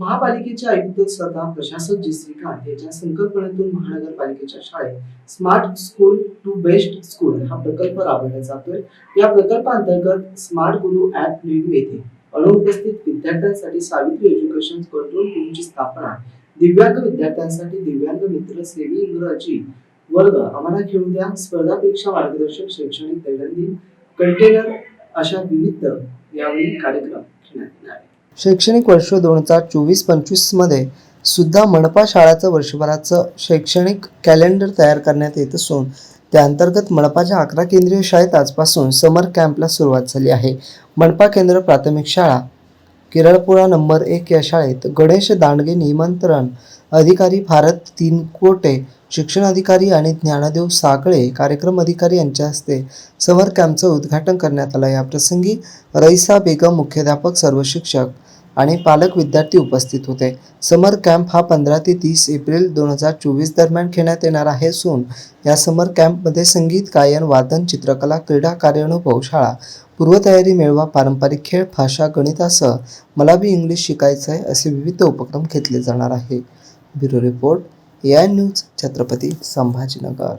महापालिकेचे आयुक्त स्वतः प्रशासक जी श्रीकांत यांच्या संकल्पनेतून महानगरपालिकेच्या शाळेत smart school to best school हा प्रकल्प राबवला जातोय या प्रकल्पांतर्गत स्मार्ट गुरु ऍप निर्मिती येते अनुपस्थित विद्यार्थ्यांसाठी सावित्री एज्युकेशन कंट्रोल रूमची स्थापना दिव्यांग विद्यार्थ्यांसाठी दिव्यांग मित्र सेवी इंग्रजी वर्ग आम्हाला खेळू द्या. स्पर्धा परीक्षा मार्गदर्शक शैक्षणिक दैनंदिन कंटेनर अशा विविध यावेळी कार्यक्रम घेण्यात येणार शैक्षणिक वर्ष दोन हजार चोवीस पंचवीसमध्ये सुद्धा मनपा शाळाचं वर्षभराचं शैक्षणिक कॅलेंडर तयार करण्यात येत असून त्या अंतर्गत मनपाच्या अकरा केंद्रीय शाळेत आजपासून समर कॅम्पला सुरुवात झाली आहे. मनपा केंद्र प्राथमिक शाळा केरळपुरा नंबर एक या शाळेत गणेश दांडगे निमंत्रण अधिकारी भारत तीनकोटे शिक्षण अधिकारी आणि ज्ञानदेव साकळे कार्यक्रम अधिकारी यांच्या हस्ते समर कॅम्पचं उद्घाटन करण्यात आलं. याप्रसंगी रईसा बेगम मुख्याध्यापक सर्व शिक्षक आणि पालक विद्यार्थी उपस्थित होते. समर कॅम्प हा पंधरा ते तीस एप्रिल दोन हजार चोवीस दरम्यान घेण्यात येणार आहे असून या समर कॅम्पमध्ये संगीत गायन वादन चित्रकला क्रीडा कार्यानुभव शाळा पूर्वतयारी मिळवा पारंपरिक खेळ भाषा गणितासह मला बी इंग्लिश शिकायचं आहे असे विविध उपक्रम घेतले जाणार आहे. Bureau report A I news Chhatrapati Sambhajinagar.